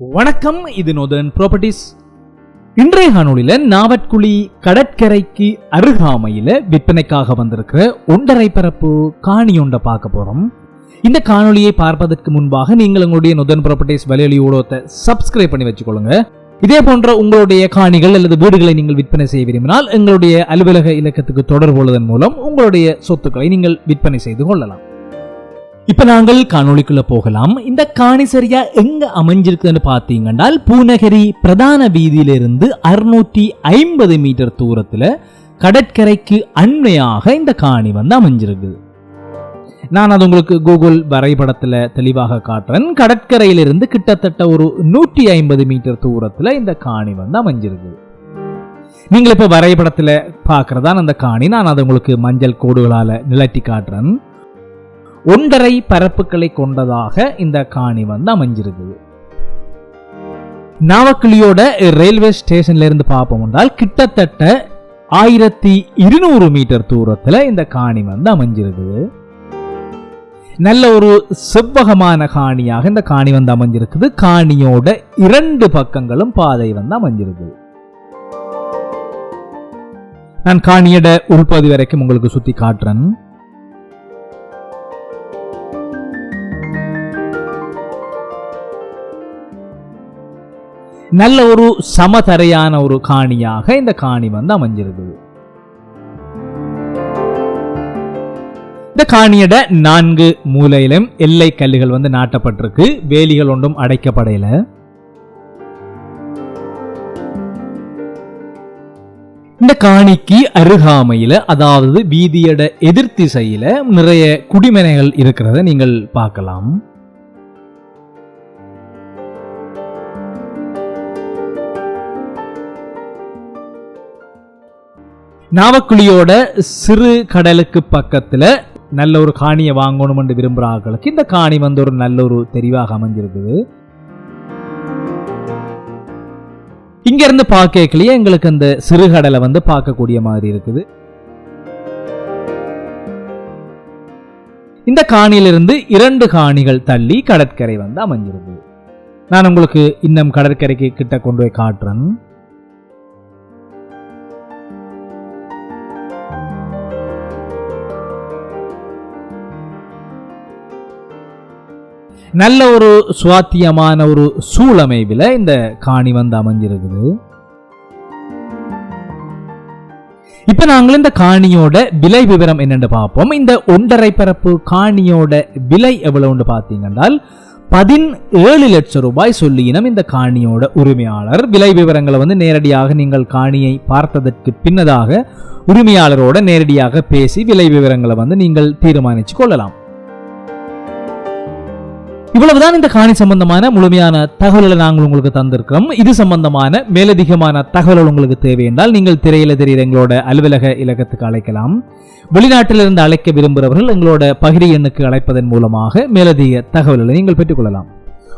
வணக்கம் இது நோதன் ப்ராப்பர்ட்டிஸ் இன்றைய காணொலியில் நாவட்குழி கடற்கரைக்கு அருகாமையில விற்பனைக்காக வந்திருக்கிற ஒன்றரை பரப்பு காணி ஒன்றை பார்க்க போறோம். இந்த காணொலியை பார்ப்பதற்கு முன்பாக நீங்கள் உங்களுடைய நொதன் ப்ராப்பர்ட்டிஸ் வலையொலி ஊடகத்தை சப்ஸ்கிரைப் பண்ணி வச்சுக்கொள்ளுங்க. இதே போன்ற உங்களுடைய காணிகள் அல்லது வீடுகளை நீங்கள் விற்பனை செய்ய விரும்பினால் எங்களுடைய அலுவலக இலக்கத்துக்கு தொடர்பு கொள்வதன் மூலம் உங்களுடைய சொத்துக்களை நீங்கள் விற்பனை செய்து கொள்ளலாம். இப்ப நாங்கள் காணொலிக்குள்ள போகலாம். இந்த காணி சரியா எங்க அமைஞ்சிருக்குன்னு பாத்தீங்கன்னா பூநகரி பிரதான வீதியிலிருந்து அறுநூற்றி ஐம்பது மீட்டர் தூரத்துல கடற்கரைக்கு அண்மையாக இந்த காணி வந்து அமைஞ்சிருக்கு நான் அது உங்களுக்கு கூகுள் வரைபடத்தில் தெளிவாக காட்டுறேன். கடற்கரையிலிருந்து கிட்டத்தட்ட ஒரு நூற்றி ஐம்பது மீட்டர் தூரத்தில் இந்த காணி வந்து அமைஞ்சிருக்கு நீங்கள் இப்போ வரைபடத்தில் பார்க்குறதான் அந்த காணி. நான் அதை உங்களுக்கு மஞ்சள் கோடுகளால் நிலட்டி காட்டுறேன். ஒன்றரை பரப்புகளை கொண்டதாக இந்த காணி வந்து அமைஞ்சிருக்குது. நாவக்கிளியோட ரயில்வே ஸ்டேஷன்ல இருந்து பார்ப்போம் என்றால் கிட்டத்தட்ட ஆயிரத்தி இருநூறு மீட்டர் தூரத்துல இந்த காணி வந்து அமைஞ்சிருக்குது. நல்ல ஒரு செவ்வகமான காணியாக இந்த காணி வந்து அமைஞ்சிருக்குது. காணியோட இரண்டு பக்கங்களும் பாதை வந்து அமைஞ்சிருக்குது. நான் காணியோட உள்பகுதி வரைக்கும் உங்களுக்கு சுத்தி காட்டுறேன். நல்ல ஒரு சமதரையான ஒரு காணியாக இந்த காணி வந்து அமைஞ்சிருக்குது இந்த காணியட நான்கு மூலையிலும் எல்லை கல்லுகள் வந்து நாட்டப்பட்டிருக்கு. வேலிகள் ஒன்றும் அடைக்கப்படையில. இந்த காணிக்கு அருகாமையில அதாவது வீதியட எதிர்த்திசையில் நிறைய குடிமனைகள் இருக்கிறத நீங்கள் பார்க்கலாம். நாவக்குழியோட சிறு கடலுக்கு பக்கத்துல நல்ல ஒரு காணியை வாங்கணும்னு என்று இந்த காணி வந்து ஒரு நல்ல ஒரு தெரிவாக அமைஞ்சிருக்குது. இங்க இருந்து பார்க்கலையே எங்களுக்கு அந்த சிறுகடலை வந்து பார்க்கக்கூடிய மாதிரி இருக்குது. இந்த காணியிலிருந்து இரண்டு காணிகள் தள்ளி கடற்கரை வந்து அமைஞ்சிருக்கு நான் உங்களுக்கு இன்னும் கடற்கரைக்கு கிட்ட கொண்டு போய் காட்டுறேன். நல்ல ஒரு சுவாத்தியமான ஒரு சூழமைவில் இந்த காணி வந்து அமைஞ்சிருக்குது. இப்போ நாங்கள் இந்த காணியோட விலை விவரம் என்னென்னு பார்ப்போம். இந்த ஒன்றரை பரப்பு காணியோட விலை எவ்வளவுன்னு பார்த்தீங்கன்னா பதினேழு லட்சம் ரூபாய் சொல்லியினம் இந்த காணியோட உரிமையாளர். விலை விவரங்களை வந்து நேரடியாக நீங்கள் காணியை பார்த்ததற்கு பின்னதாக உரிமையாளரோட நேரடியாக பேசி விலை விவரங்களை வந்து நீங்கள் தீர்மானிச்சு கொள்ளலாம். இவ்வளவுதான் இந்த காணி சம்பந்தமான முழுமையான தகவல்களை நாங்கள் உங்களுக்கு தந்திருக்கிறோம். இது சம்பந்தமான மேலதிகமான தகவல்கள் உங்களுக்கு தேவை என்றால் நீங்கள் திரையில தெரிகிற எங்களோட அலுவலக இலக்கத்துக்கு அழைக்கலாம். வெளிநாட்டிலிருந்து அழைக்க விரும்புகிறவர்கள் எங்களோட பகிரி எண்ணுக்கு அழைப்பதன் மூலமாக மேலதிக தகவல்களை நீங்கள் பெற்றுக்கொள்ளலாம்.